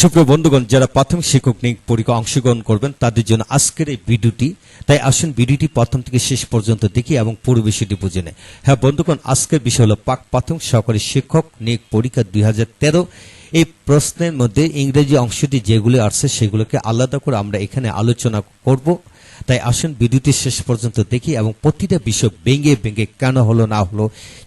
সুপ্রিয় বন্ধুগণ, যারা প্রাথমিক শিক্ষক নিয়োগ পরীক্ষা অংশগ্রহণ করবেন, তাদের জন্য আজকের এই ভিডিওটি। তাই আসুন ভিডিওটি প্রথম থেকে শেষ পর্যন্ত দেখি এবং পুরো বিষয়টি বুঝে নেয় হ্যাঁ বন্ধুগণ, আজকের বিষয় হলো পাক প্রাথমিক সহকারী শিক্ষক নিয়োগ পরীক্ষা দু হাজার তেরো। এই প্রশ্নের মধ্যে ইংরেজি অংশটি যেগুলো আসছে সেগুলোকে আলাদা করে আমরা এখানে আলোচনা করব। তাই আসুন ভিডিওটি শেষ পর্যন্ত দেখি এবং প্রতিটা বিষয় ভেঙে ভেঙে কেন হলো, না হলো,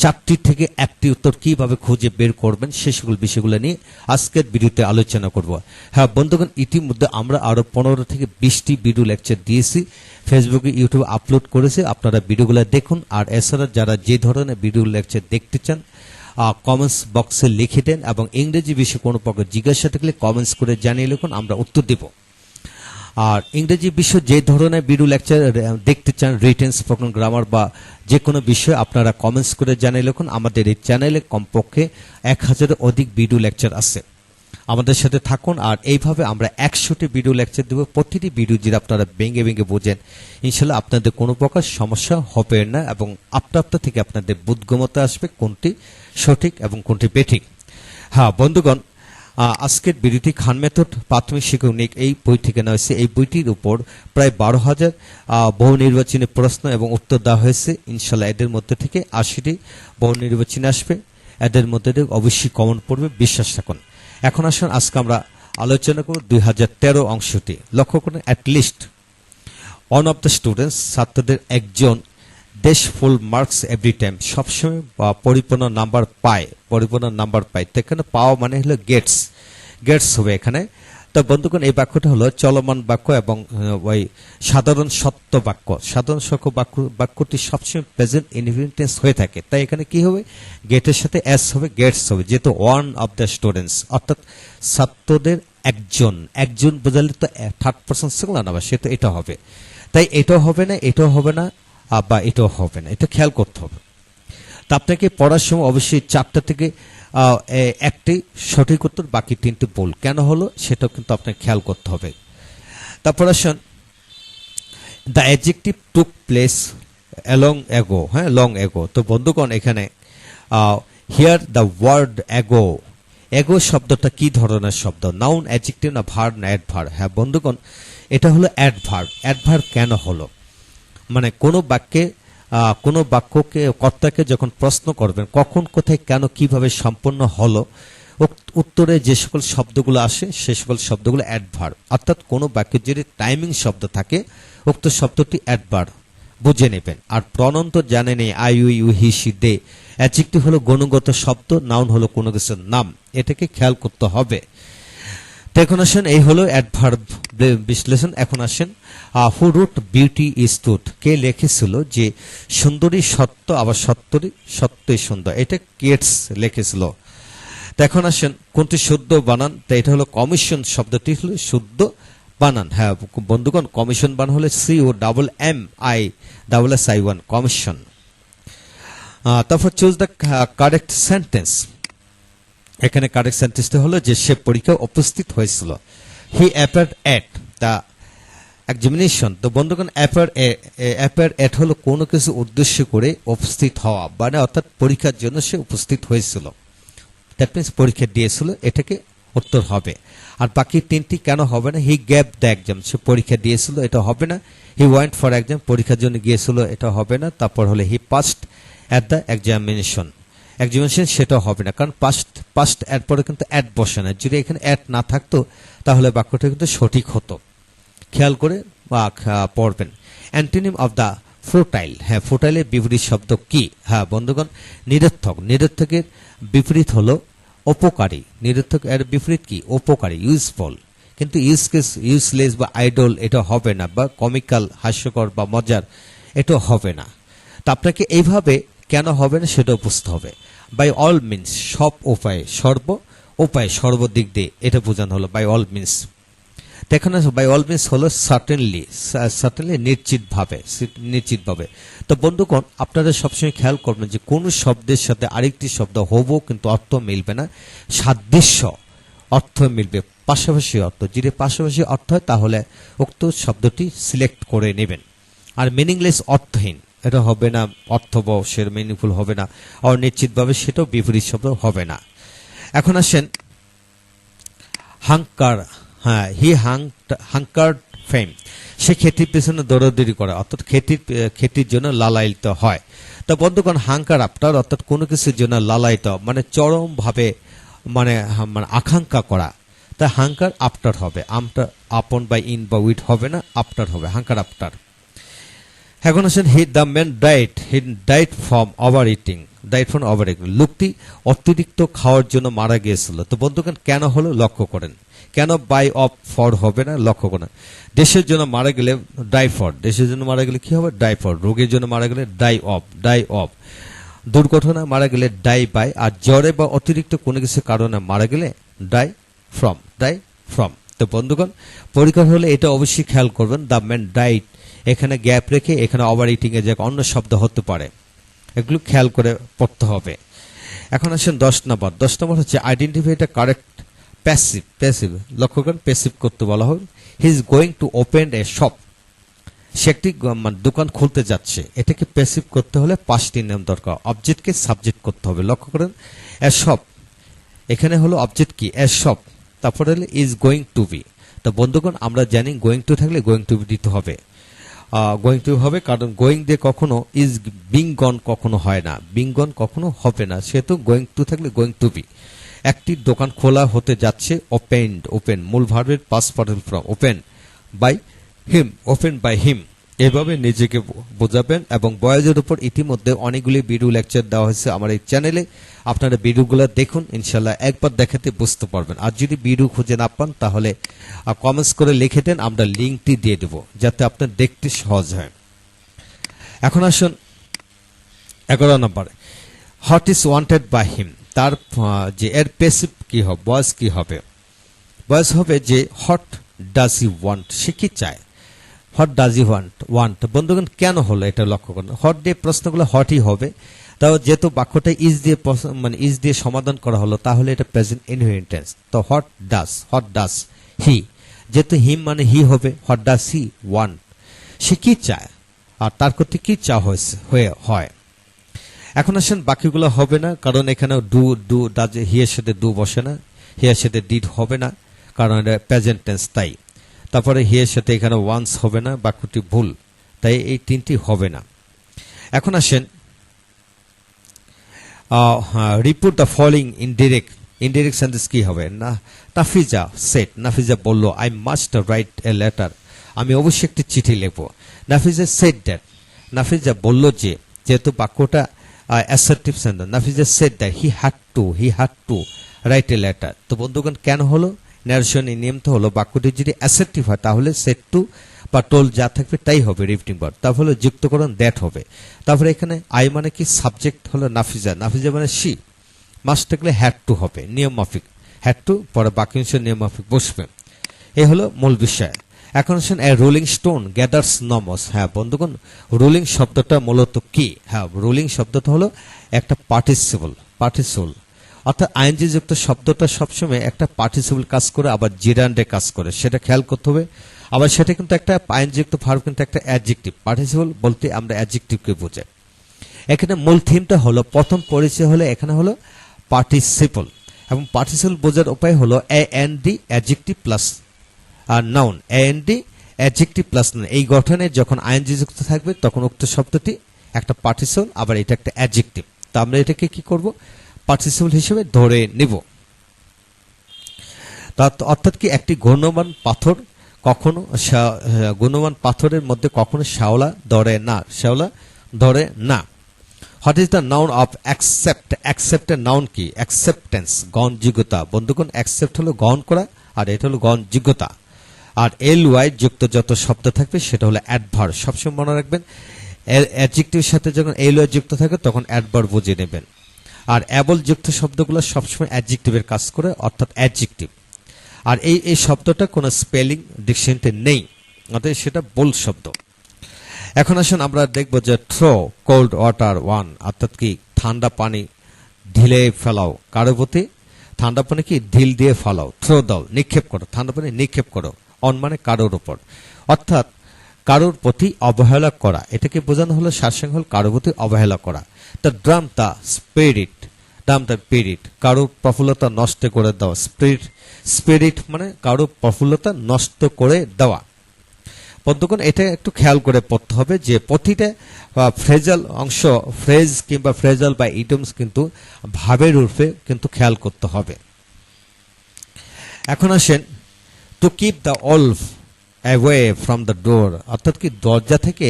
চারটি থেকে একটি উত্তর কীভাবে খুঁজে বের করবেন, সে সকল বিষয়গুলো নিয়ে আজকের ভিডিওতে আলোচনা করব। হ্যাঁ বন্ধুগণ, ইতিমধ্যে আমরা আরও পনেরো থেকে বিশটি ভিডিও লেকচার দিয়েছি ফেসবুকে ইউটিউবে আপলোড করেছি, আপনারা ভিডিওগুলো দেখুন, আর এছাড়া যারা যে ধরনের ভিডিও লেকচার দেখতে চান কমেন্টস বক্সে লিখে দেন এবং ইংরেজি বিষয়ে কোনো প্রকার জিজ্ঞাসা থাকলে কমেন্টস করে জানিয়ে লিখুন, আমরা উত্তর দেব। আর ইংরেজি বিষয় যে ধরনের ভিডিও লেকচার দেখতে চান রিটেন স্পোকেন গ্রামার বা যে কোনো বিষয়, আপনারা কমেন্টস করে জানিয়ে লিখুন। আমাদের এই চ্যানেলে কমপক্ষে এক হাজারের অধিক ভিডিও লেকচার আছে। আমাদের সাথে থাকুন আর এইভাবে আমরা একশোটি ভিডিও লেকচার দেবো। প্রতিটি ভিডিও যদি আপনারা ভেঙে ভেঙে বোঝেন, ইনশাল্লাহ আপনাদের কোনো প্রকার সমস্যা হবে না এবং আপনা আপনা থেকে আপনাদের বুদ্গমতা আসবে কোনটি সঠিক এবং কোনটি বেঠিক। হ্যাঁ বন্ধুগণ আজকের বিরতি খান মেথড প্রাথমিক শিক্ষক নিক এই বই থেকে নেওয়া হয়েছে। এই বইটির উপর প্রায় বারো হাজার বহু নির্বাচনী প্রশ্ন এবং উত্তর দেওয়া হয়েছে। ইনশাল্লাহ এদের মধ্যে থেকে আশিটি বহু নির্বাচনে আসবে। এদের মধ্যে থেকে অবশ্যই কমন পড়বে, বিশ্বাস রাখুন। এখন আসুন, আজকে আমরা আলোচনা করব দুই হাজার তেরো অংশটি। লক্ষ্য করুন at least one of the students ছাত্রদের একজন দেশ ফুল মার্কস এভরি টাইম সবসময় পরিপূর্ণ নাম্বার পায়, পরিপূর্ণ নাম্বার পায়। তো এখানে পাওয়া মানে হলো গেটস গেটস হবে এখানে। তো বন্ধুগণ, এই বাক্যটা হলো চলমান বাক্য এবং ওই সাধারণ সত্য বাক্য। সাধারণ সত্য বাক্য, বাক্যটি সবসময় প্রেজেন্ট ইনভিটেন্স হয়ে থাকে। তাই এখানে কি হবে? গেটের সাথে এস হবে গেটস হবে। যেহেতু ওয়ান অফ দ্য স্টুডেন্টস অর্থাৎ ছাত্রদের একজন। একজন বোঝালে তো থার্ড পার্সন সে তো এটা হবে। তাই এটাও হবে না এটাও হবে না। বা এটাও হবে না। এটা খেয়াল করতে হবে। তা আপনাকে পড়ার সময় অবশ্যই চারটা থেকে একটি সঠিক উত্তর, বাকি তিনটি ভুল। কেন হলো? সেটাও কিন্তু আপনাকে খেয়াল করতে হবে। তারপর আসুন। The adjective took place along ago হ্যাঁ লং অ্যাগো তো বন্ধুগণ, এখানে here the word ago ago শব্দটা কি ধরনের শব্দ? নাউন অ্যাডজেক্টিভ না ভার না অ্যাডভার হ্যাঁ বন্ধুগণ, এটা হলো অ্যাডভার অ্যাডভার কেন হলো? মানে কোনো বাক্যে কোনো বাক্যকে, কর্তাকে যখন প্রশ্ন করবেন, কখন, কোথায়, কেন, কীভাবে সম্পন্ন হলো উত্তরে যে সকল শব্দগুলো আসে, সে সকল শব্দগুলো অ্যাডভার অর্থাৎ কোনো বাক্যের যদি টাইমিং শব্দ থাকে, উক্ত শব্দটি অ্যাডভার বুঝে নেবেন। আর প্রণন্ত জানে নেই, I you he she they. Adjective হলো গুণগত শব্দ নাউন হলো কোনো কিছুর নাম। এটাকে খেয়াল করতে হবে। তো এখন আসেন, এই হলো অ্যাডভার্ব বিশ্লেষণ। এখন আসেন হু রুট বিউটি ইজ টুথ কে লিখেছিল যে সুন্দরী সত্য আবার সত্যরই সত্যই সুন্দর। এটা কেটস লিখেছিল। তো এখন আসেন, কোনটি শুদ্ধ বানান? তো এটা হলো কমিশন শব্দটি হলো শুদ্ধ বানান। হ্যাঁ বন্ধুগণ, কমিশন বানান হলে C O double M I double S I O N commission. তারপর চুজ দ্য কারেক্ট সেন্টেন্স এখানে কারেক্ট সেন্টেন্সটা হলো যে সে পরীক্ষায় উপস্থিত হয়েছিল। He appeared at the examination তো বন্ধুগণ অ্যাপিয়ার অ্যাপিয়ার অ্যাট হলো কোনো কিছু উদ্দেশ্য করে উপস্থিত হওয়া মানে অর্থাৎ পরীক্ষার জন্য সে উপস্থিত হয়েছিল। দ্যাট মিনস পরীক্ষা দিয়েছিল, এটাকে উত্তর হবে। আর বাকি তিনটি কেন হবে না? হি গ্যাপ দ্য এক্সাম সে পরীক্ষা দিয়েছিল, এটা হবে না। হি ওয়েন্ট ফর এক্সাম পরীক্ষার জন্য গিয়েছিল, এটা হবে না। তারপর হলে he passed at the examination examination সেটা হবে না, কারণ পাস্ট পাস্ট অ্যাড পরে কিন্তু অ্যাড বসে না। যদি এখানে অ্যাড না থাকতো, তাহলে বাক্যটা কিন্তু সঠিক হতো। খেয়াল করে বা পড়বেন। অ্যান্টোনিম অফ দ্য ফ্রোটাইল হ্যাঁ ফ্রোটাইলের বিপরীত শব্দ কি? হ্যাঁ বন্ধুগণ, নিরর্থক। নিরর্থকের বিপরীত হলো অপকারী। নিরর্থক এর বিপরীত কি? অপকারী ইউজফুল কিন্তু ইউজকেস ইউজলেস বা আইডল এটা হবে না। বা কমিক্যাল হাস্যকর বা মজার এটা হবে না। তা আপনাকে এইভাবে কেন হবে না, সেটাও বুঝতে হবে। বাই অল মিনস সব উপায়ে সর্ব, উপায় সর্বদিক দিয়ে এটা বোঝানো হলো বাই অল মিনস দেখেন বাই অল মিনস হলো সার্টেনলি সার্টেনলি নিশ্চিতভাবে নিশ্চিতভাবে। তো বন্ধুগণ, আপনারা সবসময় খেয়াল করবেন যে কোন শব্দের সাথে আরেকটি শব্দ হব কিন্তু অর্থ মিলবে না, সাদৃশ্য অর্থ মিলবে, পাশাপাশি অর্থ। যদি পাশাপাশি অর্থ হয়, তাহলে উক্ত শব্দটি সিলেক্ট করে নেবেন। আর মিনিংলেস অর্থহীন। এটা হবে না, অর্থবহ সে মিনিংফুল হবে না আর নিশ্চিতভাবে সেটাও বিপরীত শব্দ হবে না। এখন আসেন হাঙ্কার হ্যাঁ হি হাং হাঙ্কার ফেম সে খ্যাতির পেছনে দৌড়াদৌড়ি করে, অর্থাৎ খ্যাতির খ্যাতির জন্য লালায়িত হয়। তা বন্ধুগণ হাঙ্কার আফটার অর্থাৎ কোনো কিছুর জন্য লালায়িত মানে চরমভাবে মানে মানে আকাঙ্ক্ষা করা। তা হাঙ্কার আফটার হবে আমটা আপন বা ইন বা উইট হবে না আফটার হবে হাঙ্কার আফটার এখন আসেন he the man died he died from over eating died from over eating লোকটি অতিরিক্ত খাওয়ার জন্য মারা গিয়েছিল। তো বন্ধুগণ, কেন হলো? লক্ষ্য করেন। কেন বাই অফ ফর হবে না? লক্ষ্য করেন। দেশের জন্য মারা গেলে ডাই ফর দেশের জন্য মারা গেলে কি হবে? ডাই ফর রোগের জন্য মারা গেলে ডাই অফ ডাই অফ দুর্ঘটনা মারা গেলে ডাই বাই আর জ্বরে বা অতিরিক্ত কোনো কিছু কারণে মারা গেলে ডাই ফ্রম ডাই ফ্রম তো বন্ধুগণ পরীক্ষা হলে এটা অবশ্যই খেয়াল করবেন। দ্য ম্যান ডাইট এখানে গ্যাপ রেখে এখানে ওভার ইটিং এর জায়গায় অন্য শব্দ হতে পারে। এগুলো খেয়াল করে পড়তে হবে। এখন আসেন দশ নম্বর। দশ নম্বর হচ্ছে আইডেন্টিফাই কারেক্ট প্যাসিভ প্যাসিভ লক্ষ্য করেন প্যাসিভ করতে বলা হয়। He is going to open a shop সে একটি মানে দোকান খুলতে যাচ্ছে। এটাকে প্যাসিভ করতে হলে পাঁচটি নিয়ম দরকার। অবজেক্টকে সাবজেক্ট করতে হবে। লক্ষ্য করেন এ শপ এখানে হলো অবজেক্ট কি? এ শপ তারপরে ইজ গোয়িং টু বি তো বন্ধুগণ, আমরা জানি গোয়িং টু থাকলে গোয়িং টু বি দিতে হবে। গোয়িং টু হবে, কারণ গোয়িং দিয়ে কখনো ইজ বিং গন কখনো হয় না। বিং গন কখনো হবে না। সেহেতু গোয়িং টু থাকলে গোয়িং টু বি একটি দোকান খোলা হতে যাচ্ছে ওপেন্ড ওপেন মূল ভার্বের past form open by him open by him এভাবে নিজেকে বোঝাবেন এবং বয়সের উপর ইতিমধ্যে অনেকগুলি ভিডিও লেকচার দেওয়া হয়েছে আমার এই চ্যানেলে আপনারা ভিডিওগুলো দেখুন ইনশাল্লাহ একবার দেখাতে বুঝতে পারবেন। আর যদি ভিডিও খুঁজে না পান, তাহলে কমেন্টস করে লিখে দেন, আমরা লিঙ্কটি দিয়ে দেব, যাতে আপনার দেখতে সহজ হয়। এখন আসুন, এগারো নম্বরে। What is wanted by him তার যে এর পেসিভ কি হবে বয়স কি হবে? বয়স হবে যে হট ডাজ ই ওয়ান্ট সে কি চায়? What does he want want বন্ধুগণ, কেন হলো এটা লক্ষ্য করুন। হট দিয়ে প্রশ্নগুলো হটই হবে, তাও যেহেতু বাক্যটা ইজ দিয়ে মানে ইজ দিয়ে সমাধান করা হলো, তাহলে এটা প্রেজেন্ট ইনহেরিটেন্স তো what does what does he যেহেতু হিম মানে হি হবে হট ডাস হি ওয়ান্ট সে কি চায়? আর তার করতে কি চা হয়েছে, হয়ে হয়? এখন আসেন বাকিগুলো হবে না, কারণ এখানে ডু ডু ডাজ হিয়ের সাথে ডু বসে না হিয়ের সাথে ডিড হবে না, কারণ এটা প্রেজেন্ট টেন্স তাই। তারপরে হিয়ের সাথে এখানে ওয়ান্স হবে না, বাক্যটি ভুল, তাই এই তিনটি হবে না। এখন আসেন report the following indirect indirect sentence কি হবে? না, নাফিজা সেট নাফিজা বলল I must write a letter আমি অবশ্যই একটি চিঠি লিখব। নাফিজা সেট দ্যাট নাফিজা বলল যে, যেহেতু বাক্যটা assertive sentence Nafiza said that he had to he had to write a letter তো বন্ধুগণ, কেন হলো? ন্যারেশন এই নিয়মটা হলো বাক্যটি যদি অ্যাসার্টিভ হয়, তাহলে সেট টু বা টোল যা থাকবে তাই হবে রিফটিং ভার্ব তারপরে যুক্তকরণ দ্যাট হবে। তারপরে এখানে আই মানে কি? সাবজেক্ট হলো নাফিজা। নাফিজা মানে সি মাস থাকলে হ্যাড টু হবে নিয়ম মাফিক হ্যাড টু পরে বাকি অংশ নিয়ম মাফিক বসবে। এই হলো মূল বিষয়। এখন আসেন a rolling stone gathers no moss হ্যাঁ বন্ধুগণ রোলিং শব্দটা মূলত কি? হ্যাঁ রোলিং শব্দটা হলো একটা পার্টিসিপল পার্টিসিপল অর্থাৎ আইনজি যুক্ত শব্দটা সবসময় একটা পার্টিসিপল কাজ করে, আবার জিরান্ডে কাজ করে। সেটা খেয়াল করতে হবে। আবার সেটা কিন্তু একটা আইনযুক্ত ভার্ব কিন্তু একটা অ্যাডজেক্টিভ পার্টিসিপল বলতে আমরা অ্যাডজেক্টিভকে বোঝাই। এখানে মূল থিমটা হলো, প্রথম পরিচয় হলো এখানে হলো পার্টিসিপল এবং পার্টিসিপল বোঝার উপায় হলো A N D adjective plus R noun A N D adjective plus noun এই গঠনে যখন আইএনজি যুক্ত থাকবে, তখন উক্ত শব্দটি একটা পার্টিসিপল আবার এটা একটা অ্যাডজেক্টিভ তো আমরা এটাকে কি করব? পার্টিসিপল হিসেবে ধরে নিব। অর্থাৎ কি একটি গণ্যমান পাথর কখনো গুণমান পাথরের মধ্যে কখনো শ্যাওলা ধরে না, শ্যাওলা ধরে না। What is the noun of accept অ্যাকসেপ্টের noun কি? অ্যাকসেপ্টেন্স গ্রহণযোগ্যতা বন্ধুগণ অ্যাকসেপ্ট হলো গ্রহণ করা আর এটা হলো গ্রহণযোগ্যতা আর এল ওয়াই যুক্ত যত শব্দ থাকবে সেটা হলো অ্যাডভার সবসময় মনে রাখবেন অ্যাডজেক্টিভের সাথে যখন এল ওয়াই যুক্ত থাকে তখন অ্যাডভার বুঝে নেবেন। আর অ্যাবল যুক্ত শব্দগুলো সবসময় অ্যাডজেক্টিভের কাজ করে, অর্থাৎ অ্যাডজেক্টিভ। আর এই এই শব্দটা কোনো স্পেলিং ডিকশনারিতে নেই অর্থাৎ সেটা বোল শব্দ। এখন আসুন আমরা দেখব যে থ্রো, কোল্ড ওয়াটার ওয়ান, অর্থাৎ কি ঠান্ডা পানি ঢিলে ফেলাও। কারও প্রতি ঠান্ডা পানি কি ঢিল দিয়ে ফেলাও? থ্রো দাও নিক্ষেপ করো। ঠান্ডা পানি নিক্ষেপ করো, অন মানে কারোর উপর। অর্থাৎ কারোর প্রতি অবহেলা করা, এটাকে বোঝানো হলো সারসংঘ হল কারোর প্রতি অবহেলা করা। The drum the spirit drum the spirit কারও প্রফুল্লতা নষ্ট করে দেওয়া স্পিরিট স্পিরিট মানে কারও প্রফুল্লতা নষ্ট করে দেওয়া। বন্ধুগণ, এটা একটু খেয়াল করে পড়তে হবে যে প্রতিটা ফ্রেজাল অংশ ফ্রেজ কিংবা ফ্রেজাল বা ইডমস কিন্তু ভাবের রূপে কিন্তু খেয়াল করতে হবে। এখন আসেন to keep the wolf away from the door অর্থাৎ কি দরজা থেকে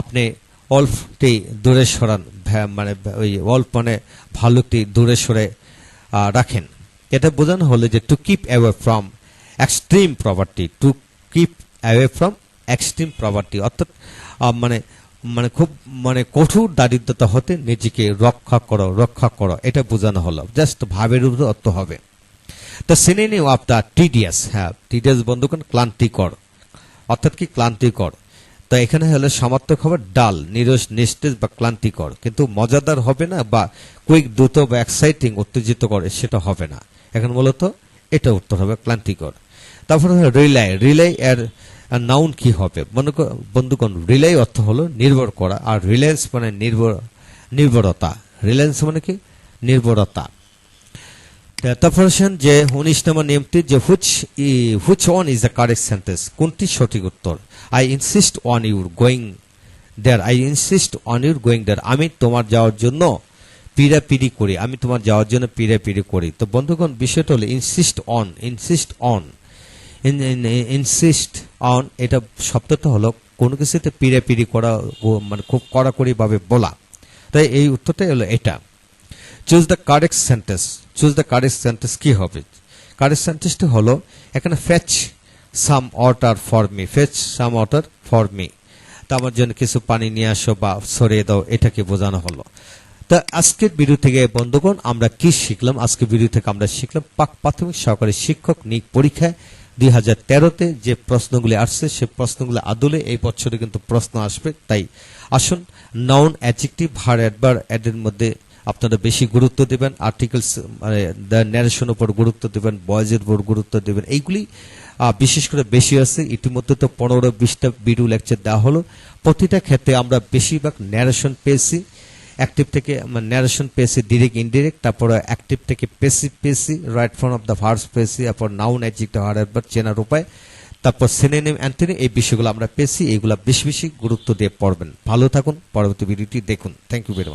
আপনি অলফটি দূরে সরান মানে ওই অলফ মানে ভালুকটি দূরে সরে রাখেন। এটা বোঝানো হলো যে to keep away from extreme property to keep away from extreme property অর্থাৎ মানে মানে খুব মানে কঠোর দারিদ্রতা হতে নিজেকে রক্ষা করো রক্ষা করো, এটা বোঝানো হলো। জাস্ট ভাবের উপর অর্থ হবে। The synonym of the tedious হ্যাঁ টিডিয়াস বন্ধুগণ, ক্লান্তিকর। অর্থাৎ কি ক্লান্তিকর? তো এখানে হলে সমার্থক হবে ডাল, নিরস নিস্তেজ বা ক্লান্তিকর। কিন্তু মজাদার হবে না বা কুইক, দ্রুত বা এক্সাইটিং উত্তেজিত করে সেটা হবে না। এখন মূলত এটা উত্তর হবে ক্লান্তিকর। তারপরে রিলাই রিলাই এর নাউন কি হবে? বন্ধুগণ- বন্ধুগণ রিলাই অর্থ হলো নির্ভর করা, আর রিলায়েন্স মানে নির্ভর, নির্ভরতা। রিলায়েন্স মানে কি? নির্ভরতা। তারপর আসেন যে উনিশ নম্বর নিয়মটি যে which E which one is the correct sentence কোনটি সঠিক উত্তর? I insist on your going there I insist on your going there আমি তোমার যাওয়ার জন্য পিড়াপিড়ি করি। আমি তোমার যাওয়ার জন্য পিড়াপিড়ি করি। তো বন্ধুগণ, বিষয়টা হলো insist on insist on insist on এটা শব্দটা হলো কোনো কিছুতে পিড়াপিড়ি করা মানে খুব কড়াকড়িভাবে বলা। তাই এই উত্তরটাই হলো এটা। Choose the correct sentence choose the correct sentence কি হবে? কারেক্ট সেন্টেন্সটি হলো, এখানে fetch some water for me fetch some water for me তা আমার জন্য কিছু পানি নিয়ে আসো বা সরিয়ে দাও, এটাকে বোঝানো হলো। তা আজকের ভিডিও থেকে বন্ধুগণ, আমরা কি শিখলাম? আজকের ভিডিও থেকে আমরা শিখলাম, পাক প্রাথমিক সহকারী শিক্ষক নিক পরীক্ষায় দুই হাজার তেরোতে যে প্রশ্নগুলি আসছে, সে প্রশ্নগুলি আদলে এই বছরে কিন্তু প্রশ্ন আসবে। তাই আসুন নাউন অ্যাডজেক্টিভ হার অ্যাডভার অ্যাডের মধ্যে আপনারা বেশি গুরুত্ব দেবেন আর্টিকেলস মানে দ্য ন্যারেশন উপর গুরুত্ব দেবেন বয়েজের উপর গুরুত্ব দেবেন, এইগুলি বিশেষ করে বেশি আছে। ইতিমধ্যে তো পনেরো বিশটা ভিডিও লেকচার দেওয়া হলো। প্রতিটা ক্ষেত্রে আমরা বেশিরভাগ ন্যারেশন পেয়েছি। অ্যাক্টিভ থেকে ন্যারেশন পেয়েছি ডিরেক্ট ইনডিরেক্ট তারপরে অ্যাক্টিভ থেকে পেসিভ পেয়েছি right form of the verbs পেয়েছি, তারপর নাউন অ্যাডজেক্টিভ হার চেনার উপায় তারপর সিনেনিম অ্যান্টনি এই বিষয়গুলো আমরা পেয়েছি, এইগুলা বেশি বেশি গুরুত্ব দিয়ে পড়বেন। ভালো থাকুন, পরবর্তী ভিডিওটি দেখুন। Thank you very much